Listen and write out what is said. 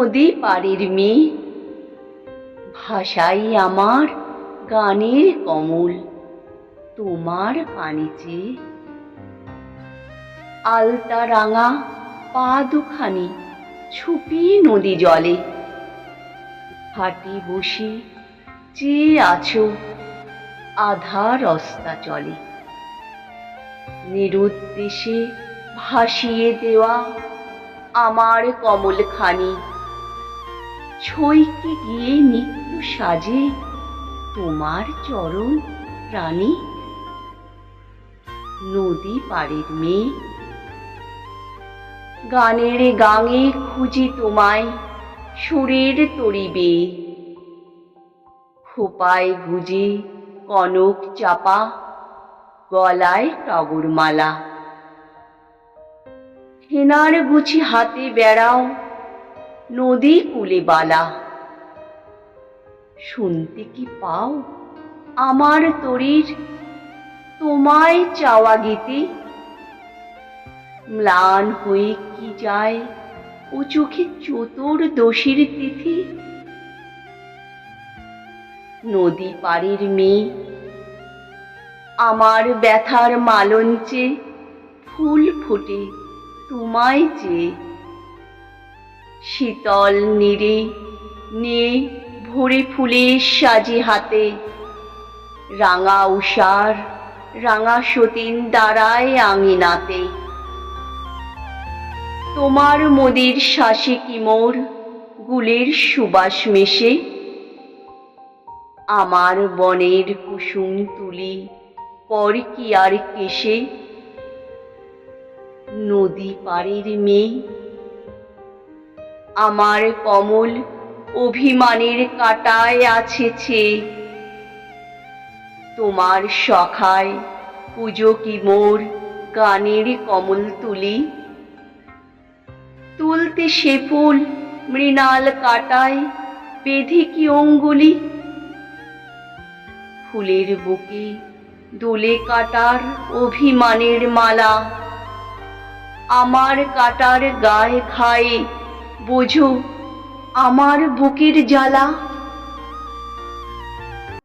নদী পাড়ের মেয়ে ভাষাই আমার গানের কমল, তোমার পানে আলতা রাঙা পা দুখানি ছুপি নদী জলে, হাটি বসে চেয়ে আছো আধা অস্তা চলে। নিরুদ্দেশে ভাসিয়ে দেওয়া আমার কমলখানি ছইকে গিয়ে নিত্য সাজে তোমার চরণ রানী নদী পাড়ের মেয়ে, গানের গাঙে খুঁজি তোমায় সুরের তরিবে। খোপায় গুজে কনক চাপা গলায় টগর মালা হেনার গুছি হাতে বেড়াও নদী কুলে বালা। শুনতে কি পাও? আমার তরির তোমায় চাওয়া গীতে। ম্লান হয়ে কি যায় ও চোখে চতুর দোষীর তিথি। নদী পাড়ের মেয়ে, আমার ব্যথার মালঞ্চে ফুল ফোটে তোমায় চেয়ে। শীতল, নীরে, নে, ভরে ফুলে সাজে হাতে। রাঙা উষার রাঙা সতীন দাঁড়ায় আঙিনাতে তোমার মোদির শ্বাসে কি মোর? গুলের সুবাস মেশে। আমার বনের কুসুম তুলি, পর কি আর কেশে নদী পাড়ের মেয়ে আমার কমল অভিমানের কাটায় আছে চেয়ে তোমার সখায় পুজো কি মোর গানের কমল তুলি? তুলতে সে ফুল মৃণাল কাটায় বেঁধে কি অঙ্গুলি? ফুলের বুকে দোলে কাটার অভিমানের মালা, আমার কাটার গায়ে খায়ে বোঝো আমার বুকের জ্বালা